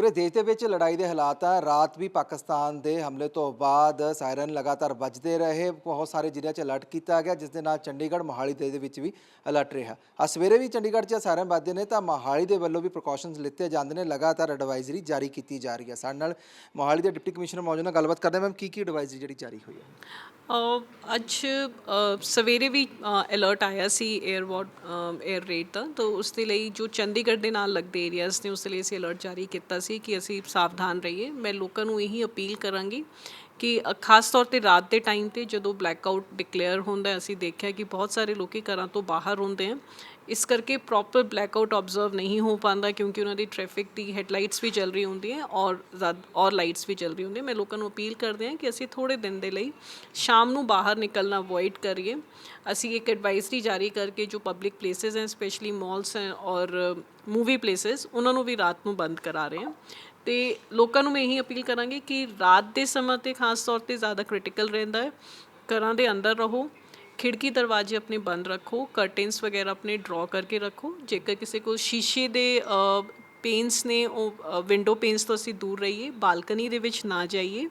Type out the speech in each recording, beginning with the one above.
ਪੂਰੇ ਦੇਸ਼ ਦੇ ਵਿੱਚ ਲੜਾਈ ਦੇ ਹਾਲਾਤ ਆ। ਰਾਤ ਵੀ ਪਾਕਿਸਤਾਨ ਦੇ ਹਮਲੇ ਤੋਂ ਬਾਅਦ ਸਾਇਰਨ ਲਗਾਤਾਰ ਵੱਜਦੇ ਰਹੇ। ਬਹੁਤ ਸਾਰੇ ਜ਼ਿਲ੍ਹਿਆਂ 'ਚ ਅਲਰਟ ਕੀਤਾ ਗਿਆ, ਜਿਸ ਦੇ ਨਾਲ ਚੰਡੀਗੜ੍ਹ, ਮੋਹਾਲੀ ਦੇ ਵਿੱਚ ਵੀ ਅਲਰਟ ਰਿਹਾ। ਆ ਸਵੇਰੇ ਵੀ ਚੰਡੀਗੜ੍ਹ 'ਚ ਸਾਇਰਨ ਵੱਜਦੇ ਨੇ ਤਾਂ ਮੋਹਾਲੀ ਦੇ ਵੱਲੋਂ ਵੀ ਪ੍ਰੀਕਾਸ਼ਨਸ ਲਿੱਤੇ ਜਾਂਦੇ ਨੇ। ਲਗਾਤਾਰ ਐਡਵਾਈਜ਼ਰੀ ਜਾਰੀ ਕੀਤੀ ਜਾ ਰਹੀ ਹੈ ਸਾਡੇ ਨਾਲ ਮੋਹਾਲੀ ਦੇ ਡਿਪਟੀ ਕਮਿਸ਼ਨਰ ਮੌਜੂਦ ਨਾਲ ਗੱਲਬਾਤ ਕਰਦੇ ਮੈਮ ਕੀ ਕੀ ਐਡਵਾਈਜ਼ਰੀ ਜਿਹੜੀ ਜਾਰੀ ਹੋਈ ਹੈ? ਅੱਜ ਸਵੇਰੇ ਵੀ ਅਲਰਟ ਆਇਆ ਸੀ ਏਅਰ ਵਾਟ ਏਅਰ ਰੇਟ ਦਾ, ਤਾਂ ਉਸ ਦੇ ਲਈ ਜੋ ਚੰਡੀਗੜ੍ਹ ਦੇ ਨਾਲ ਲੱਗਦੇ ਏਰੀਆਜ਼ ਨੇ, ਉਸ ਦੇ ਲਈ ਅਸੀਂ ਅਲਰਟ ਜਾਰੀ ਕੀਤਾ ਸੀ ਕਿ ਅਸੀਂ ਸਾਵਧਾਨ ਰਹੀਏ। ਮੈਂ ਲੋਕਾਂ ਨੂੰ ਇਹੀ ਅਪੀਲ ਕਰਾਂਗੀ ਕਿ ਖਾਸ ਤੌਰ ਤੇ ਰਾਤ ਦੇ ਟਾਈਮ ਤੇ ਜਦੋਂ ਬਲੈਕ ਆਊਟ ਡਿਕਲੇਅਰ ਹੁੰਦਾ ਅਸੀਂ ਦੇਖਿਆ ਕਿ ਬਹੁਤ ਸਾਰੇ ਲੋਕੀ ਘਰਾਂ ਤੋਂ ਬਾਹਰ ਹੁੰਦੇ ਆ ਇਸ ਕਰਕੇ ਪ੍ਰੋਪਰ ਬਲੈਕ ਆਊਟ ਆਬਜ਼ਰਵ ਨਹੀਂ ਹੋ ਪਾਉਂਦਾ ਕਿਉਂਕਿ ਉਹਨਾਂ ਦੀ ਟ੍ਰੈਫਿਕ ਦੀ ਹੈਡਲਾਈਟਸ ਵੀ ਚੱਲ ਰਹੀ ਹੁੰਦੀ ਹੈ ਔਰ ਜ਼ਦ- ਔਰ ਲਾਈਟਸ ਵੀ ਚੱਲ ਰਹੀ ਹੁੰਦੀ ਹੈ। ਮੈਂ ਲੋਕਾਂ ਨੂੰ ਅਪੀਲ ਕਰਦੇ ਹਾਂ ਕਿ ਅਸੀਂ ਥੋੜੇ ਦਿਨ ਦੇ ਲਈ ਸ਼ਾਮ ਨੂੰ ਬਾਹਰ ਨਿਕਲਣਾ ਅਵੋਇਡ ਕਰੀਏ। ਅਸੀਂ ਇੱਕ ਐਡਵਾਈਜ਼ਰੀ ਜਾਰੀ ਕਰਕੇ ਜੋ ਪਬਲਿਕ ਪਲੇਸਿਸ ਹੈ ਸਪੈਸ਼ਲੀ ਮਾਲਸ ਹੈ ਔਰ ਮੂਵੀ ਪਲੇਸਿਸ ਉਹਨਾਂ ਨੂੰ ਵੀ ਰਾਤ ਨੂੰ ਬੰਦ ਕਰਾ ਰਹੇ ਹਾਂ। ਤੇ ਲੋਕਾਂ ਨੂੰ ਮੈਂ ਇਹੀ ਅਪੀਲ ਕਰਾਂਗੀ ਕਿ ਰਾਤ ਦੇ ਸਮਾਂ ਤੇ ਖਾਸ ਤੌਰ ਤੇ ਜ਼ਿਆਦਾ ਕ੍ਰਿਟੀਕਲ ਰਹਿੰਦਾ ਹੈ। ਘਰਾਂ ਦੇ ਅੰਦਰ ਰਹੋ, ਖਿੜਕੀ ਦਰਵਾਜ਼ੇ ਆਪਣੇ ਬੰਦ ਰੱਖੋ ਕਰਟਨਸ ਵਗੈਰਾ ਆਪਣੇ ਡਰਾ ਕਰਕੇ ਰੱਖੋ। ਜੇਕਰ ਕਿਸੇ ਕੋਲ ਸ਼ੀਸ਼ੇ ਦੇ ਪੇਨਸ ਨੇ, ਉਹ ਵਿੰਡੋ ਪੇਨਸ ਤੋਂ ਅਸੀਂ ਦੂਰ ਰਹੀਏ ਬਾਲਕਨੀ ਦੇ ਵਿੱਚ ਨਾ ਜਾਈਏ।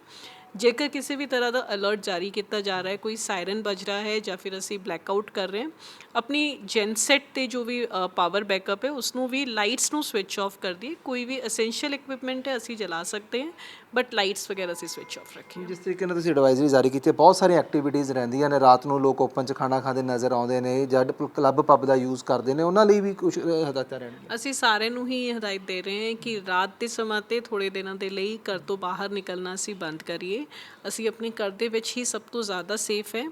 ਜੇਕਰ ਕਿਸੇ ਵੀ ਤਰ੍ਹਾਂ ਦਾ ਅਲਰਟ ਜਾਰੀ ਕੀਤਾ ਜਾ ਰਿਹਾ ਹੈ, ਕੋਈ ਸਾਇਰਨ ਵੱਜ ਰਿਹਾ ਹੈ ਜਾਂ ਫਿਰ ਅਸੀਂ ਬਲੈਕਆਊਟ ਕਰ ਰਹੇ ਹਾਂ, ਆਪਣੀ ਜੈਨਸੈਟ ਤੇ ਜੋ ਵੀ ਪਾਵਰ ਬੈਕਅਪ ਹੈ ਉਸ ਨੂੰ ਵੀ ਲਾਈਟਸ ਨੂੰ ਸਵਿਚ ਆਫ ਕਰ ਦਈਏ। ਕੋਈ ਵੀ ਐਸੈਂਸ਼ੀਅਲ ਇਕਵਿਪਮੈਂਟ ਹੈ, ਅਸੀਂ ਜਲਾ ਸਕਦੇ ਹਾਂ। ਬਟ ਲਾਈਟਸ ਵਗੈਰਾ ਅਸੀਂ ਸਵਿਚ ਆਫ ਰੱਖੀਏ ਜਿਸ ਤਰੀਕੇ ਨਾਲ ਤੁਸੀਂ ਐਡਵਾਈਜ਼ਰੀ ਜਾਰੀ ਕੀਤੀ ਹੈ ਬਹੁਤ ਸਾਰੀਆਂ ਐਕਟੀਵਿਟੀਜ਼ ਰਹਿੰਦੀਆਂ ਨੇ। ਰਾਤ ਨੂੰ ਲੋਕ ਓਪਨ 'ਚ ਖਾਣਾ ਖਾਂਦੇ ਨਜ਼ਰ ਆਉਂਦੇ ਨੇ ਜਦ ਕਲੱਬ ਪੱਬ ਦਾ ਯੂਜ਼ ਕਰਦੇ ਨੇ। ਉਹਨਾਂ ਲਈ ਵੀ ਕੁਝ ਹਦਾਇਤਾਂ ਰਹਿਣਗੀਆਂ। ਅਸੀਂ ਸਾਰਿਆਂ ਨੂੰ ਹੀ ਹਦਾਇਤ ਦੇ ਰਹੇ ਹਾਂ ਕਿ ਰਾਤ ਦੇ ਸਮਾਂ ਤੇ ਥੋੜੇ ਦਿਨਾਂ ਦੇ ਲਈ ਘਰ ਤੋਂ ਬਾਹਰ ਨਿਕਲਣਾ ਅਸੀਂ ਬੰਦ ਕਰੀਏ। ਅਸੀਂ ਆਪਣੇ ਘਰ ਦੇ ਵਿੱਚ ਹੀ ਸਭ ਤੋਂ ਜ਼ਿਆਦਾ ਸੇਫ ਹੈ।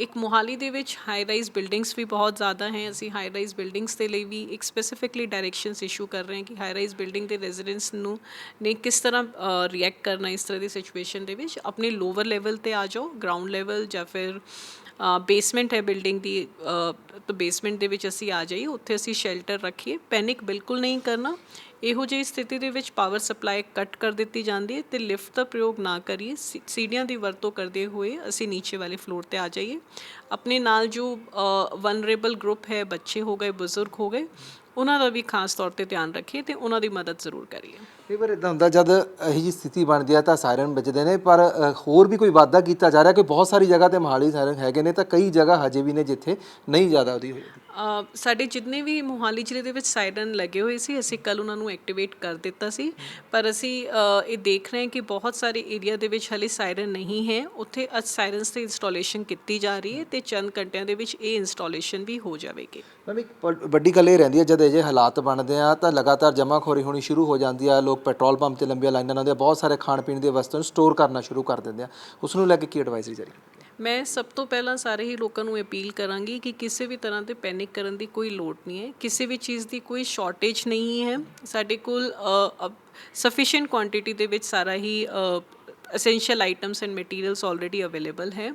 ਇੱਕ ਮੋਹਾਲੀ ਦੇ ਵਿੱਚ ਹਾਈ ਰਾਈਜ਼ ਬਿਲਡਿੰਗਸ ਵੀ ਬਹੁਤ ਜ਼ਿਆਦਾ ਹੈ। ਅਸੀਂ ਹਾਈ ਰਾਈਜ਼ ਬਿਲਡਿੰਗਸ ਦੇ ਲਈ ਵੀ ਇੱਕ ਸਪੈਸੀਫਿਕਲੀ ਡਾਇਰੈਕਸ਼ਨਸ ਇਸ਼ੂ ਕਰ ਰਹੇ ਹਾਂ ਕਿ ਹਾਈ ਰਾਈਜ਼ ਬਿਲਡਿੰਗ ਦੇ ਰੈਜ਼ੀਡੈਂਟਸ ਨੂੰ ਨੇ ਕਿਸ ਤਰ੍ਹਾਂ ਰਿਐਕਟ ਕਰਨਾ ਇਸ ਤਰ੍ਹਾਂ ਦੀ ਸਿਚੁਏਸ਼ਨ ਦੇ ਵਿੱਚ, ਆਪਣੇ ਲੋਅਰ ਲੈਵਲ ਤੇ ਆ ਜਾਓ ਗਰਾਊਂਡ ਲੈਵਲ ਜਾਂ ਫਿਰ ਬੇਸਮੈਂਟ ਹੈ ਬਿਲਡਿੰਗ ਦੀ ਤਾਂ ਬੇਸਮੈਂਟ ਦੇ ਵਿੱਚ ਅਸੀਂ ਆ ਜਾਈਏ, ਉੱਥੇ ਅਸੀਂ ਸ਼ੈਲਟਰ ਰੱਖੀਏ। ਪੈਨਿਕ ਬਿਲਕੁਲ ਨਹੀਂ ਕਰਨਾ। ਇਹੋ ਜਿਹੀ ਸਥਿਤੀ ਦੇ ਵਿੱਚ ਪਾਵਰ ਸਪਲਾਈ ਕੱਟ ਕਰ ਦਿੱਤੀ ਜਾਂਦੀ ਹੈ ਤੇ ਲਿਫਟ ਦਾ ਪ੍ਰਯੋਗ ਨਾ ਕਰੀਏ। ਸੀ- ਸੀੜੀਆਂ ਦੀ ਵਰਤੋਂ ਕਰਦੇ ਹੋਏ ਅਸੀਂ ਨੀਚੇ ਵਾਲੇ ਫਲੋਰ ਤੇ ਆ ਜਾਈਏ। ਆਪਣੇ ਨਾਲ ਜੋ ਵਨਰੇਬਲ ਗਰੁੱਪ ਹੈ, ਬੱਚੇ ਹੋ ਗਏ, ਬਜ਼ੁਰਗ ਹੋ ਗਏ ਉਹਨਾਂ ਦਾ ਵੀ ਖਾਸ ਤੌਰ ਤੇ ਧਿਆਨ ਰੱਖੀਏ ਤੇ ਉਹਨਾਂ ਦੀ ਮਦਦ ਜ਼ਰੂਰ ਕਰੀਏ। ਕਈ ਵਾਰ ਇਦਾਂ ਹੁੰਦਾ ਜਦ ਇਹੀ ਜੀ ਸਥਿਤੀ ਬਣਦੀ ਹੈ ਤਾਂ ਸਾਇਰਨ ਵੱਜਦੇ ਨੇ, ਪਰ ਹੋਰ ਵੀ ਕੋਈ ਵਾਅਦਾ ਕੀਤਾ ਜਾ ਰਿਹਾ ਕਿ ਬਹੁਤ ਸਾਰੀ ਜਗ੍ਹਾ ਤੇ ਮੋਹਾਲੀ ਸਾਇਰਨ ਹੈਗੇ ਨੇ ਤਾਂ ਕਈ ਜਗ੍ਹਾ ਹਜੇ ਵੀ ਨੇ ਜਿੱਥੇ ਨਹੀਂ ਜ਼ਿਆਦਾ ਉਹਦੀ ਹੋਈ। ਸਾਡੇ ਜਿੰਨੇ ਵੀ ਮੋਹਾਲੀ ਜ਼ਿਲ੍ਹੇ ਦੇ ਵਿੱਚ ਸਾਇਰਨ ਲੱਗੇ ਹੋਏ ਸੀ, ਅਸੀਂ ਕੱਲ ਉਹਨਾਂ ਨੂੰ ਐਕਟੀਵੇਟ ਕਰ ਦਿੱਤਾ ਸੀ। ਪਰ ਅਸੀਂ ਇਹ ਦੇਖ ਰਹੇ ਹਾਂ ਕਿ ਬਹੁਤ ਸਾਰੇ ਏਰੀਆ ਦੇ ਵਿੱਚ ਹਲੇ ਸਾਇਰਨ ਨਹੀਂ ਹੈ। ਉੱਥੇ ਅੱਜ ਸਾਇਰਨਸ 'ਤੇ ਇੰਸਟਾਲੇਸ਼ਨ ਕੀਤੀ ਜਾ ਰਹੀ ਹੈ ਤੇ ਚੰਦ ਘੰਟਿਆਂ ਦੇ ਵਿੱਚ ਇਹ ਇੰਸਟਾਲੇਸ਼ਨ ਵੀ ਹੋ ਜਾਵੇਗੀ। ਮੈਮ, ਇੱਕ ਵੱਡੀ ਗੱਲ ਇਹ ਰਹਿੰਦੀ ਹੈ, ਜਦ ਅਜੇ ਹਾਲਾਤ ਬਣਦੇ ਆ, ਤਾਂ ਲਗਾਤਾਰ ਜਮਾਖੋਰੀ ਹੋਣੀ ਸ਼ੁਰੂ ਹੋ ਜਾਂਦੀ ਆ, ਲੋਕ ਪੈਟਰੋਲ ਪੰਪ ਤੇ ਲੰਬੀਆਂ ਲਾਈਨਾਂ ਲਾਉਂਦੇ ਆ, ਬਹੁਤ ਸਾਰੇ ਖਾਣ ਪੀਣ ਦੀਆਂ ਵਸਤਾਂ ਨੂੰ ਸਟੋਰ ਕਰਨਾ ਸ਼ੁਰੂ ਕਰ ਦਿੰਦੇ ਆ। ਉਸ ਨੂੰ ਲੈ ਕੇ ਕੀ ਐਡਵਾਈਜ਼ਰੀ ਜਾਰੀ ਮੈਂ ਸਭ ਤੋਂ ਪਹਿਲਾਂ ਸਾਰੇ ਹੀ ਲੋਕਾਂ ਨੂੰ ਅਪੀਲ ਕਰਾਂਗੀ ਕਿ ਕਿਸੇ ਵੀ ਤਰ੍ਹਾਂ ਦੇ ਪੈਨਿਕ ਕਰਨ ਦੀ ਕੋਈ ਲੋੜ ਨਹੀਂ ਹੈ। ਕਿਸੇ ਵੀ ਚੀਜ਼ ਦੀ ਕੋਈ ਸ਼ਾਰਟੇਜ ਨਹੀਂ ਹੈ। ਸਾਡੇ ਕੋਲ ਸਫੀਸ਼ੀਐਂਟ ਕੁਆਂਟੀਟੀ ਦੇ ਵਿੱਚ ਸਾਰਾ ਹੀ essential items and materials already available ਹੈ।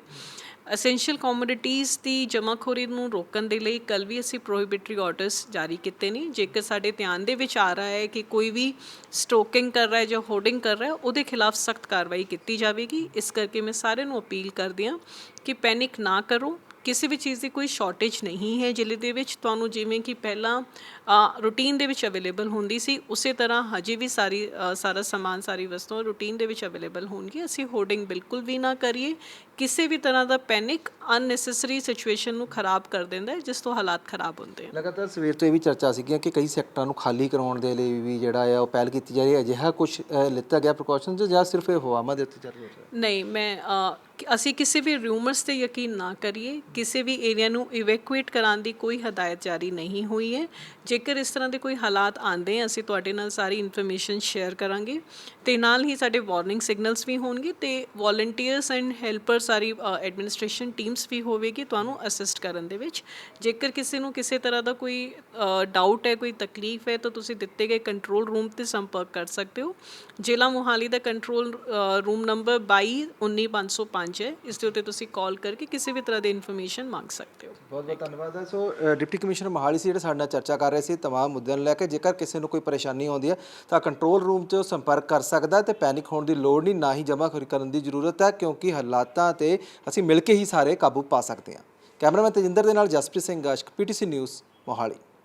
ਅਸੈਂਸ਼ੀਅਲ ਕਮੋਡਿਟੀਜ਼ ਦੀ ਜਮਾਖੋਰੀ ਨੂੰ ਰੋਕਣ ਦੇ ਲਈ ਕੱਲ ਵੀ ਅਸੀਂ ਪ੍ਰੋਹਿਬਿਟਰੀ ਆਰਡਰਸ ਜਾਰੀ ਕੀਤੇ ਨੇ। ਜੇਕਰ ਸਾਡੇ ਧਿਆਨ ਦੇ ਵਿੱਚ ਆ ਰਿਹਾ ਹੈ ਕਿ ਕੋਈ ਵੀ ਸਟੋਕਿੰਗ ਕਰ ਰਿਹਾ ਹੈ ਜਾਂ ਹੋਰਡਿੰਗ ਕਰ ਰਿਹਾ ਹੈ, ਉਹਦੇ ਖਿਲਾਫ ਸਖਤ ਕਾਰਵਾਈ ਕੀਤੀ ਜਾਵੇਗੀ। ਇਸ ਕਰਕੇ ਮੈਂ ਸਾਰਿਆਂ ਨੂੰ ਅਪੀਲ ਕਰਦੀ ਹਾਂ ਕਿ ਪੈਨਿਕ ਨਾ ਕਰੋ। ਕਿਸੇ ਵੀ ਚੀਜ਼ ਦੀ ਕੋਈ ਸ਼ਾਰਟੇਜ ਨਹੀਂ ਹੈ। ਜ਼ਿਲ੍ਹੇ ਦੇ ਵਿੱਚ ਤੁਹਾਨੂੰ ਜਿਵੇਂ ਕਿ ਪਹਿਲਾਂ ਰੂਟੀਨ ਦੇ ਵਿੱਚ ਅਵੇਲੇਬਲ ਹੁੰਦੀ ਸੀ ਉਸੇ ਤਰ੍ਹਾਂ ਹਜੇ ਵੀ ਸਾਰੀ ਸਾਰਾ ਸਮਾਨ ਸਾਰੀ ਵਸਤੂਆਂ ਰੂਟੀਨ ਦੇ ਵਿੱਚ ਅਵੇਲੇਬਲ ਹੋਣਗੀ ਅਸੀਂ ਹੋਰਡਿੰਗ ਬਿਲਕੁਲ ਵੀ ਨਾ ਕਰੀਏ। ਕਿਸੇ ਵੀ ਤਰ੍ਹਾਂ ਦਾ ਪੈਨਿਕ ਅਨਨੈਸੈਸਰੀ ਸਿਚੁਏਸ਼ਨ ਨੂੰ ਖਰਾਬ ਕਰ ਦਿੰਦਾ ਹੈ ਜਿਸ ਤੋਂ ਹਾਲਾਤ ਖਰਾਬ ਹੁੰਦੇ ਹਨ। ਲਗਾਤਾਰ ਸਵੇਰ ਤੋਂ ਇਹ ਵੀ ਚਰਚਾ ਸੀਗੀਆਂ ਕਿ ਕਈ ਸੈਕਟਰਾਂ ਨੂੰ ਖਾਲੀ ਕਰਾਉਣ ਦੇ ਲਈ ਵੀ ਜਿਹੜਾ ਹੈ ਉਹ ਪਹਿਲ ਕੀਤੀ ਜਾ ਰਹੀ ਹੈ। ਅਜਿਹਾ ਕੁਝ ਲਿੱਤਾ ਗਿਆ ਪ੍ਰੀਕਾਸ਼ਨਸ ਜਾਂ ਸਿਰਫ ਇਹ ਹਵਾਮਾ ਦੇ ਉੱਤੇ ਚੱਲ ਰਿਹਾ ਹੈ? ਨਹੀਂ ਮੈਂ ਅਸੀਂ ਕਿਸੇ ਵੀ ਰਿਊਮਰਸ ਤੇ ਯਕੀਨ ਨਾ ਕਰੀਏ। ਕਿਸੇ ਵੀ ਏਰੀਆ ਨੂੰ ਇਵੈਕੂਏਟ ਕਰਾਉਣ ਦੀ ਕੋਈ ਹਦਾਇਤ ਜਾਰੀ ਨਹੀਂ ਹੋਈ ਹੈ। ਜੇਕਰ ਇਸ ਤਰ੍ਹਾਂ ਦੇ ਕੋਈ ਹਾਲਾਤ ਆਉਂਦੇ ਆ, ਅਸੀਂ ਤੁਹਾਡੇ ਨਾਲ ਸਾਰੀ ਇਨਫੋਰਮੇਸ਼ਨ ਸ਼ੇਅਰ ਕਰਾਂਗੇ ਤੇ ਨਾਲ ਹੀ ਸਾਡੇ ਵਾਰਨਿੰਗ ਸਿਗਨਲਸ ਵੀ ਹੋਣਗੇ ਤੇ ਵੋਲੰਟੀਅਰਸ ਐਂਡ ਹੈਲਪਰ ਸਾਰੀ ਐਡਮਿਨਿਸਟ੍ਰੇਸ਼ਨ ਟੀਮਸ ਵੀ ਹੋਵੇਗੀ ਤੁਹਾਨੂੰ ਅਸਿਸਟ ਕਰਨ ਦੇ ਵਿੱਚ। ਜੇਕਰ ਕਿਸੇ ਨੂੰ ਕਿਸੇ ਤਰ੍ਹਾਂ ਦਾ ਕੋਈ ਡਾਊਟ ਹੈ, ਕੋਈ ਤਕਲੀਫ ਹੈ, ਤਾਂ ਤੁਸੀਂ ਦਿੱਤੇ ਗਏ ਕੰਟਰੋਲ ਰੂਮ ਤੇ ਸੰਪਰਕ ਕਰ ਸਕਦੇ ਹੋ। ਜ਼ਿਲ੍ਹਾ ਮੋਹਾਲੀ ਦਾ ਕੰਟਰੋਲ ਰੂਮ ਨੰਬਰ 2219505 ਹੈ। ਇਸ ਦੇ ਉੱਤੇ ਤੁਸੀਂ ਕਾਲ ਕਰਕੇ ਕਿਸੇ ਵੀ ਤਰ੍ਹਾਂ ਦੀ ਇਨਫੋਰਮੇਸ਼ਨ ਮੰਗ ਸਕਦੇ ਹੋ। ਬਹੁਤ ਬਹੁਤ ਧੰਨਵਾਦ ਹੈ। ਸੋ ਡਿਪਟੀ ਕਮਿਸ਼ਨਰ ਮੋਹਾਲੀ ਸੀ, ਜਿਹੜੇ ਸਾਡੇ ਨਾਲ ਚਰਚਾ ਕਰ ਰਹੇ ਸੀ ਤਮਾਮ ਮੁੱਦਿਆਂ ਨੂੰ ਲੈ ਕੇ ਜੇਕਰ ਕਿਸੇ ਨੂੰ ਕੋਈ ਪਰੇਸ਼ਾਨੀ ਆਉਂਦੀ ਹੈ, ਤਾਂ ਕੰਟਰੋਲ ਰੂਮ 'ਚ ਸੰਪਰਕ ਕਰ ਸਕਦਾ ਹੈ ਤੇ ਪੈਨਿਕ ਹੋਣ ਦੀ ਲੋੜ ਨਹੀਂ, ਨਾ ਹੀ ਜਮਾਖੋਰੀ ਕਰਨ ਦੀ ਜ਼ਰੂਰਤ ਹੈ, ਕਿਉਂਕਿ ਹਾਲਾਤਾਂ ਤੇ ਅਸੀਂ ਮਿਲ ਕੇ ਹੀ ਸਾਰੇ ਕਾਬੂ ਪਾ ਸਕਦੇ ਹਾਂ। ਕੈਮਰਾਮੈਨ ਤੇਜਿੰਦਰ ਦੇ ਨਾਲ ਜਸਪ੍ਰੀਤ ਸਿੰਘ ਗਾਸ਼ਕ ਪੀਟੀਸੀ ਨਿਊਜ਼, ਮੋਹਾਲੀ।